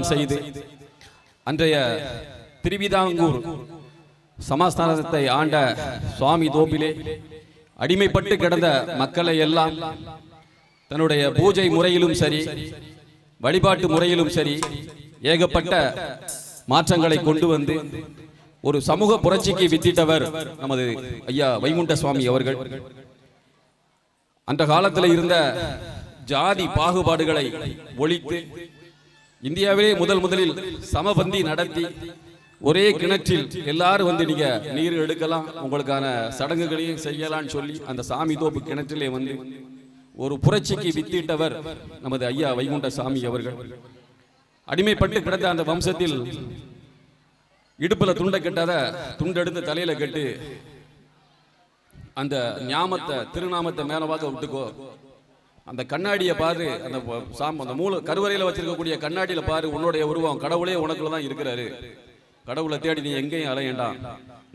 செய்து. அன்றைய திருவிதாங்கூர் சமஸ்தானத்தை ஆண்ட சுவாமி தோப்பிலே அடிமைப்பட்டு கிடந்த மக்களை எல்லாம் தன்னுடைய பூஜை முறையிலும் சரி வழிபாட்டு முறையிலும் சரி ஏகப்பட்ட மாற்றங்களை கொண்டு வந்து ஒரு சமூக புரட்சிக்கு வித்திட்டவர் நமது ஐயா வைகுண்ட சுவாமி அவர்கள். அந்த காலத்தில் இருந்த ஜாதி பாகுபாடுகளை ஒழித்து இந்தியாவிலே முதல் முதலில் சமபந்தி நடத்தி ஒரே கிணற்றில் எல்லாரும் வந்து நீங்க நீர் எடுக்கலாம் உங்களுக்கான சடங்குகளையும் செய்யலாம்னு சொல்லி அந்த சாமி தோப்பு கிணற்றிலே வந்து ஒரு புரட்சிக்கு வித்திட்டவர் நமது ஐயா வைகுண்ட சாமி அவர்கள். அடிமைப்பட்டு கிடந்த அந்த வம்சத்தில் இடுப்புல துண்டை கட்டாத துண்டெடுத்து தலையில கட்டு அந்த ஞாமத்தை திருநாமத்தை மேலவாக விட்டுக்கோ. அந்த கண்ணாடியை பாரு அந்த சாம் அந்த மூல கருவறையில் வச்சிருக்கக்கூடிய கண்ணாடியில பாரு உன்னுடைய உருவம். கடவுளே உனக்குள்ள தான் இருக்கிறாரு. கடவுளை தேடி நீ எங்கேயும் அலையண்டாம்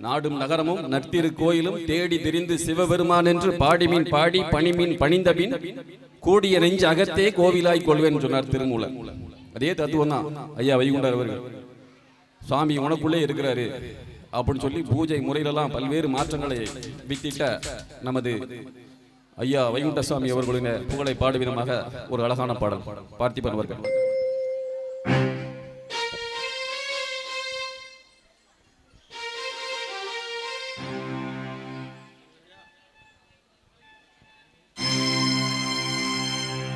நாடும் நகரமும் நற்திரு கோயிலும் தேடி திரிந்து சிவபெருமான் என்று பாடிமீன் பாடி பணிமீன் பணிந்தபின் கூடிய நெஞ்சு அகத்தே கோவிலாய் கொள்வேன் சொன்னார் திருமூலர். அதே தத்துவம் தான் ஐயா வைகுண்டர் அவர்கள். சுவாமி உனக்குள்ளே இருக்கிறாரு அப்படின்னு சொல்லி பூஜை முறையிலெல்லாம் பல்வேறு மாற்றங்களை வித்திட்ட நமது ஐயா வைகுண்ட சுவாமி அவர்களின் புகழை பாடுவிதமாக ஒரு அழகான பாடல் பார்த்திபன் அவர்கள்.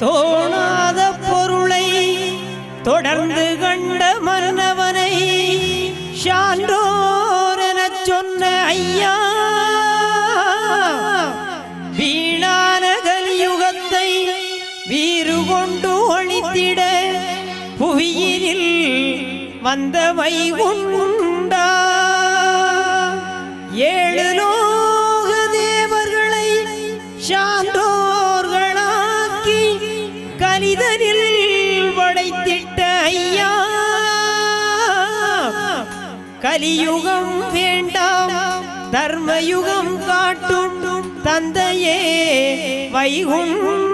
தோணாத பொருளை தொடர்ந்து கண்ட மன்னவனை சான்றோ வந்தவை உண்டா? ஏழு லோக தேவர்களை சான்றோர்களாக்கி கலிதனில் படைத்திட்ட ஐயா. கலியுகம் வேண்டாம் தர்மயுகம் காட்டும் தந்தையே வைகுண்டா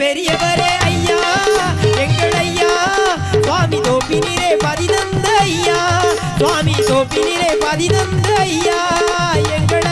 பெரியவரே ஐயா எங்கள் ஐயா. சுவாமி தோப்பினிலே பதினந்த ஐயா. சுவாமி தோப்பினிலே பதினந்த ஐயா. எங்கள்